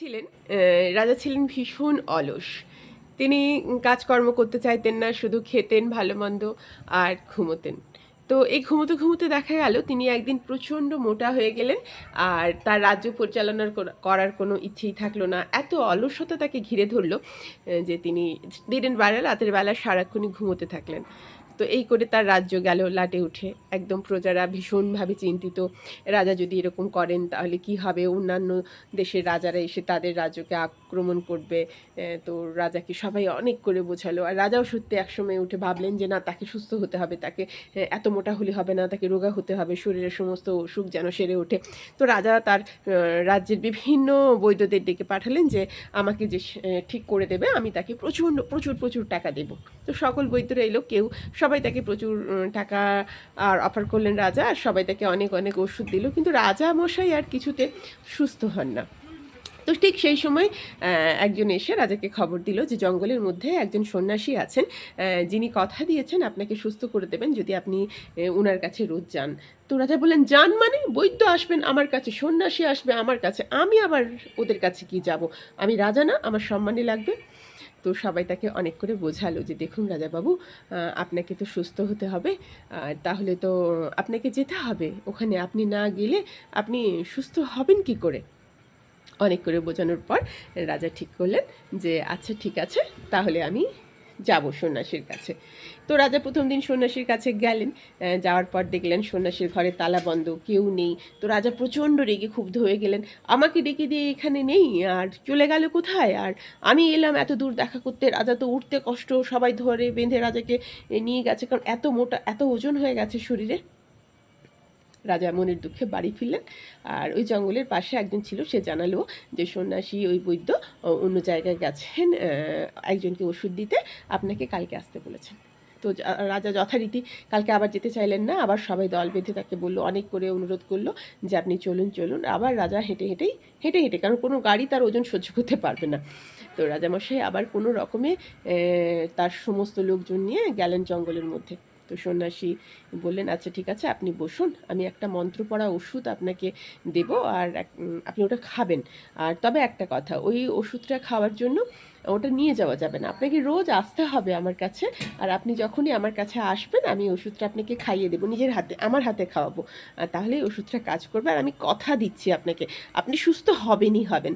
ছিলেন রাজা ছিলেন ভীষণ অলস। তিনি কাজকর্ম করতে চাইতেন না, শুধু খেতেন ভালো মন্দ আর ঘুমোতেন। তো এই ঘুমোতে ঘুমোতে দেখা গেল, তিনি একদিন প্রচণ্ড মোটা হয়ে গেলেন আর তার রাজ্য পরিচালনার করার কোনো ইচ্ছেই থাকল না। এত অলসতা তাকে ঘিরে ধরলো যে তিনি দিনের বেলা, রাতের বেলা সারাক্ষণই ঘুমোতে থাকলেন। তো এই করে তার রাজ্য গেল, লাটে উঠে। একদম প্রজারা ভীষণভাবে চিন্তিত। রাজা যদি এরকম করেন, তাহলে কি হবে? অন্যান্য দেশের রাজারা এসে তাদের রাজ্যকে আক্রমণ করবে। তো রাজাকে সবাই অনেক করে বোঝালো। আর রাজাও সত্যি একসময় উঠে ভাবলেন যে, না, তাকে সুস্থ হতে হবে, তাকে এত মোটা হলে হবে না, তাকে রোগা হতে হবে, শরীরের সমস্ত অসুখ যেন সেরে ওঠে। তো রাজা তার রাজ্যের বিভিন্ন বৈদ্যদের ডেকে পাঠালেন যে, আমাকে যে ঠিক করে দেবে, আমি তাকে প্রচণ্ড, প্রচুর প্রচুর টাকা দেব। তো সকল বৈদ্যরা এলো, কেউ সবাই তাকে প্রচুর টাকা, আর অফার করলেন রাজা, আর সবাই তাকে অনেক অনেক ওষুধ দিল। কিন্তু রাজা মশাই আর কিছুতে সুস্থ হন না। তো ঠিক সেই সময় একজন এসে রাজাকে খবর দিল যে জঙ্গলের মধ্যে একজন সন্ন্যাসী আছেন। যিনি কথা দিয়েছেন, আপনাকে সুস্থ করে দেবেন যদি আপনি ওনার কাছে রোজ যান। তো রাজা বললেন, যান মানে? বৈদ্য আসবেন, আমার কাছে, সন্ন্যাসী আসবে আমার কাছে। আমি আবার ওদের কাছে কি যাব? আমি রাজা না, আমার সম্মানই লাগবে। তো সবাই তাকে অনেক করে বোঝালো যে, দেখুন রাজাবাবু বাবু আপনাকে তো সুস্থ হতে হবে, আর তাহলে তো আপনাকে যেতে হবে। ওখানে আপনি না গেলে আপনি সুস্থ হবেন কি করে? অনেক করে বোঝানোর পর রাজা ঠিক করলেন যে আচ্ছা ঠিক আছে, তাহলে আমি যাব সন্ন্যাসীর কাছে। তো রাজা প্রথম দিন সন্ন্যাসীর কাছে গেলেন যাওয়ার পর দেখলেন সন্ন্যাসীর ঘরে তালা বন্ধ, কেউ নেই। তো রাজা প্রচণ্ড রেগে ক্ষুব্ধ হয়ে গেলেন, আমাকে ডেকে দিয়ে এখানে নেই, আর চলে গেল কোথায়? আর আমি এলাম এত দূর দেখা করতে, রাজা তো উঠতে কষ্ট, সবাই ধরে বেঁধে রাজাকে নিয়ে গেছে, কারণ এত মোটা, এত ওজন হয়ে গেছে শরীরে। রাজা মনের দুঃখে বাড়ি ফিরলেন। আর ওই জঙ্গলের পাশে একজন ছিল, সে জানালো যে, সন্ন্যাসী ওই বৈদ্য অন্য জায়গায় গেছেন একজনকে ওষুধ দিতে, আপনাকে কালকে আসতে বলেছেন। তো রাজা যথারীতি কালকে আবার যেতে চাইলেন না, আবার সবাই দল বেঁধে তাকে বলল, অনেক করে অনুরোধ করল যে, আপনি চলুন চলুন। আবার রাজা হেঁটে, হেঁটেই, হেঁটে হেঁটে, কারণ কোনো গাড়ি তার ওজন সহ্য করতে পারবে না। তো রাজামশাই আবার কোনো রকমে তার সমস্ত লোকজন নিয়ে গেলেন জঙ্গলের মধ্যে। তো সন্ন্যাসী বললেন আচ্ছা ঠিক আছে, আপনি বসুন, আমি একটা মন্ত্র পড়া ওষুধ আপনাকে দেব আর আপনি ওটা খাবেন। আর তবে একটা কথা, ওই ওষুধটা খাওয়ার জন্য ওটা নিয়ে যাওয়া যাবে না। আপনাকে রোজ আসতে হবে আমার কাছে, আর আপনি যখনই আমার কাছে আসবেন, আমি ওষুধটা আপনাকে খাইয়ে দেবো, নিজের হাতে, আমার হাতে খাওয়াবো। তাহলে ওষুধটা কাজ করবে, আর আমি কথা দিচ্ছি আপনাকে, আপনি সুস্থ হবেনই হবেন।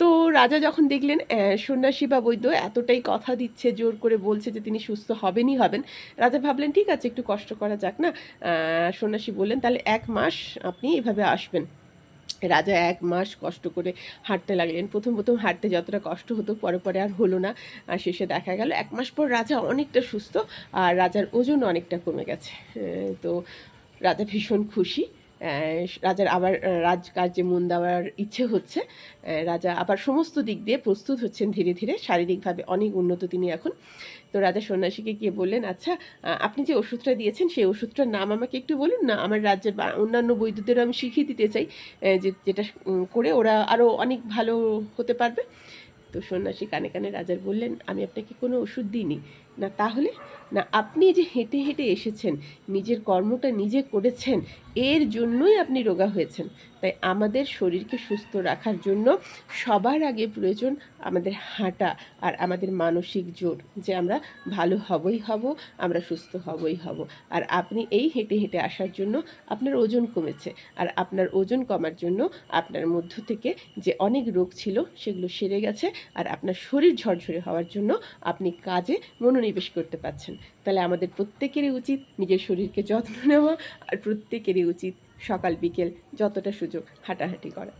তো রাজা যখন দেখলেন সন্ন্যাসী বা বৈদ্য এতটাই কথা দিচ্ছে, জোর করে বলছে যে তিনি সুস্থ হবেনই হবেন, রাজা ভাবলেন, ঠিক আছে, একটু কষ্ট করা যাক, না? সন্ন্যাসী বললেন, তাহলে এক মাস আপনি এভাবে আসবেন। রাজা এক মাস কষ্ট করে হাঁটতে লাগলেন। প্রথম প্রথম হাঁটতে যতটা কষ্ট হতো, পরে পরে আর হলো না। আর শেষে দেখা গেল, এক মাস পর রাজা অনেকটা সুস্থ, আর রাজার ওজন অনেকটা কমে গেছে। তো রাজা ভীষণ খুশি। রাজার আবার রাজকার্যে মন দেওয়ার ইচ্ছে হচ্ছে। রাজা আবার সমস্ত দিক দিয়ে প্রস্তুত হচ্ছেন ধীরে ধীরে। শারীরিকভাবে অনেক উন্নত তিনি এখন। তো রাজা সন্ন্যাসীকে গিয়ে বললেন আচ্ছা আপনি যে ওষুধটা দিয়েছেন, সেই ওষুধটার নাম আমাকে একটু বলুন না? আমার রাজ্যের অন্যান্য বৈদ্যুতেরও আমি শিখিয়ে দিতে চাই যে, যেটা করে ওরা আরও অনেক ভালো হতে পারবে। তো সন্ন্যাসী কানে কানে রাজার বললেন, আমি আপনাকে কোনো ওষুধ দিইনি। না, তাহলে? না, আপনি যে হেঁটে হেঁটে এসেছেন, নিজের কর্মটা নিজে করেছেন, এর জন্যই আপনি রোগা হয়েছেন। তাই আমাদের শরীরকে সুস্থ রাখার জন্য সবার আগে প্রয়োজন আমাদের হাঁটা আর আমাদের মানসিক জোর, যে আমরা ভালো হবই হব, আমরা সুস্থ হবই হব। আর আপনি এই হেঁটে হেঁটে আসার জন্য আপনার ওজন কমেছে। আর আপনার ওজন কমার জন্য আপনার মধ্য থেকে যে অনেক রোগ ছিল, সেগুলো সেরে গেছে। আর আপনার শরীর ঝরঝরে হওয়ার জন্য আপনি কাজে মনোনিবেশ করতে পারছেন। তাহলে আমাদের প্রত্যেকেরই উচিত নিজের শরীরকে যত্ন নেওয়া আর প্রত্যেকেরই উচিত সকাল বিকেল যতটা সুযোগ হাঁটাহাঁটি করা।